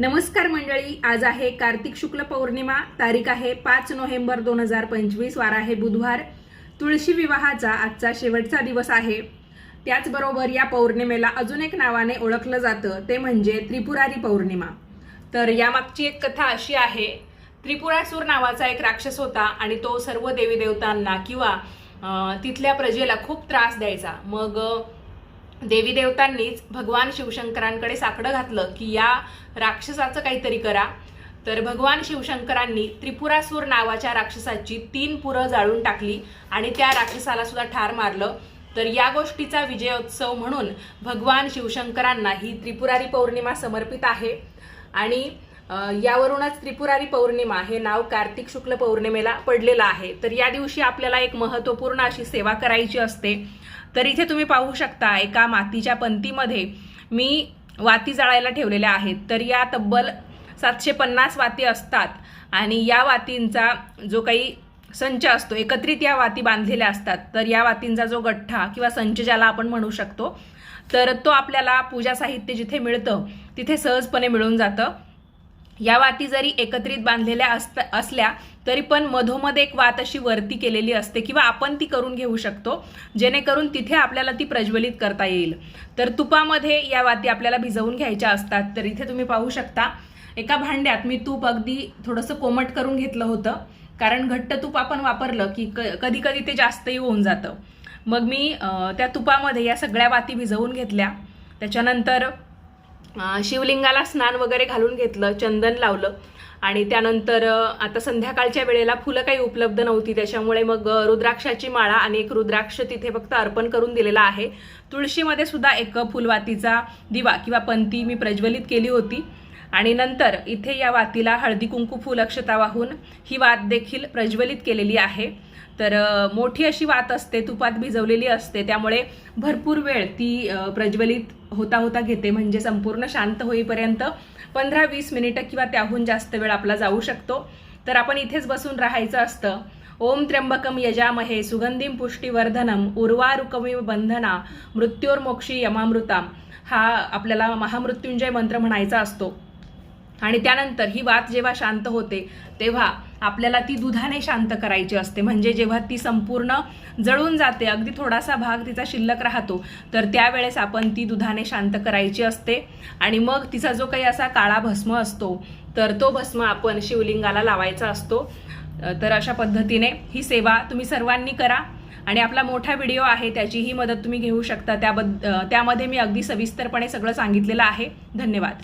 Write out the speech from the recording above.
नमस्कार मंडळी आज आहे कार्तिक शुक्ल पौर्णिमा तारीख आहे पाच नोव्हेंबर दोन हजार पंचवीस वार आहे बुधवार. तुळशी विवाहाचा आजचा शेवटचा दिवस आहे. त्याचबरोबर या पौर्णिमेला अजून एक नावाने ओळखलं जातं ते म्हणजे त्रिपुरारी पौर्णिमा. तर यामागची एक कथा अशी आहे त्रिपुरासूर नावाचा एक राक्षस होता आणि तो सर्व देवी देवतांना किंवा तिथल्या प्रजेला खूप त्रास द्यायचा. मग देवी देवतांनीच भगवान शिवशंकरांकडे साकडं घातलं की या राक्षसाचं काहीतरी करा. तर भगवान शिवशंकरांनी त्रिपुरासूर नावाच्या राक्षसाची तीन पुरं जाळून टाकली आणि त्या राक्षसाला सुद्धा ठार मारलं. तर या गोष्टीचा विजयोत्सव म्हणून भगवान शिवशंकरांना ही त्रिपुरारी पौर्णिमा समर्पित आहे. आणि यावरूनच त्रिपुरारी पौर्णिमा हे नाव कार्तिक शुक्ल पौर्णिमेला पडलेलं आहे. तर या दिवशी आपल्याला एक महत्त्वपूर्ण अशी सेवा करायची असते. तर इथे तुम्ही पाहू शकता एका मातीच्या पंतीमध्ये मी वाती जाळायला ठेवलेल्या आहेत. तर या तब्बल सातशे पन्नास वाती असतात आणि या वातींचा जो काही संच असतो एकत्रित या वाती बांधलेल्या असतात. तर या वातींचा जो गठ्ठा किंवा संच ज्याला आपण म्हणू शकतो तर तो आपल्याला पूजा साहित्य जिथे मिळतं तिथे सहजपणे मिळून जातं. या वाती जरी एकत्रित बांधलेल्या असत असल्या तरी पण मधोमध एक वात अशी वरती केलेली असते किंवा आपण ती करून घेऊ शकतो जेणेकरून तिथे आपल्याला ती प्रज्वलित करता येईल. तर तुपामध्ये या वाती आपल्याला भिजवून घ्यायच्या असतात तर इथे तुम्ही पाहू शकता एका भांड्यात मी तूप अगदी थोडंसं कोमट करून घेतलं होतं कारण घट्ट तूप आपण वापरलं की कधी कधी ते जास्तही होऊन जातं. मग मी त्या तुपामध्ये या सगळ्या वाती भिजवून घेतल्या. त्याच्यानंतर शिवलिंगाला स्नान वगैरे घालून घेतलं चंदन लावलं. आणि त्यानंतर आता संध्याकाळच्या वेळेला फुलं काही उपलब्ध नव्हती. त्याच्यामुळे मग रुद्राक्षाची माळा आणि एक रुद्राक्ष तिथे फक्त अर्पण करून दिलेला आहे. तुळशीमध्ये सुद्धा एक फुलवातीचा दिवा किंवा पंती मी प्रज्वलित केली होती. आणि नंतर इथे या वातीला हळदी कुंकू फुल अक्षता वाहून ही वात देखील प्रज्वलित केलेली आहे. तर मोठी अशी वात असते तुपात भिजवलेली असते त्यामुळे भरपूर वेळ ती प्रज्वलित होता होता घेते म्हणजे संपूर्ण शांत होईपर्यंत पंधरा वीस मिनिटं किंवा त्याहून जास्त वेळ आपला जाऊ शकतो. तर आपण इथेच बसून राहायचं असतं. ओम त्र्यंबकम यजामहे सुगंधीम पुष्टीवर्धनम उर्वारुकमी बंधना मृत्योर्मोक्षी यमामृताम हा आपल्याला महामृत्युंजय मंत्र म्हणायचा असतो. आणि त्यानंतर ही वात जेव्हा शांत होते तेव्हा आपल्याला ती दुधाने शांत करायची असते. म्हणजे जेव्हा ती संपूर्ण जळून जाते अगदी थोडासा भाग तिचा शिल्लक राहतो तर त्यावेळेस आपण ती दुधाने शांत करायची असते. आणि मग तिचा जो काही असा काळा भस्म असतो तर तो भस्म आपण शिवलिंगाला लावायचा असतो. तर अशा पद्धतीने ही सेवा तुम्ही सर्वांनी करा. आणि आपला मोठा व्हिडिओ आहे त्याचीही मदत तुम्ही घेऊ शकता. त्याबद्द त्यामध्ये मी अगदी सविस्तरपणे सगळं सांगितलेलं आहे. धन्यवाद.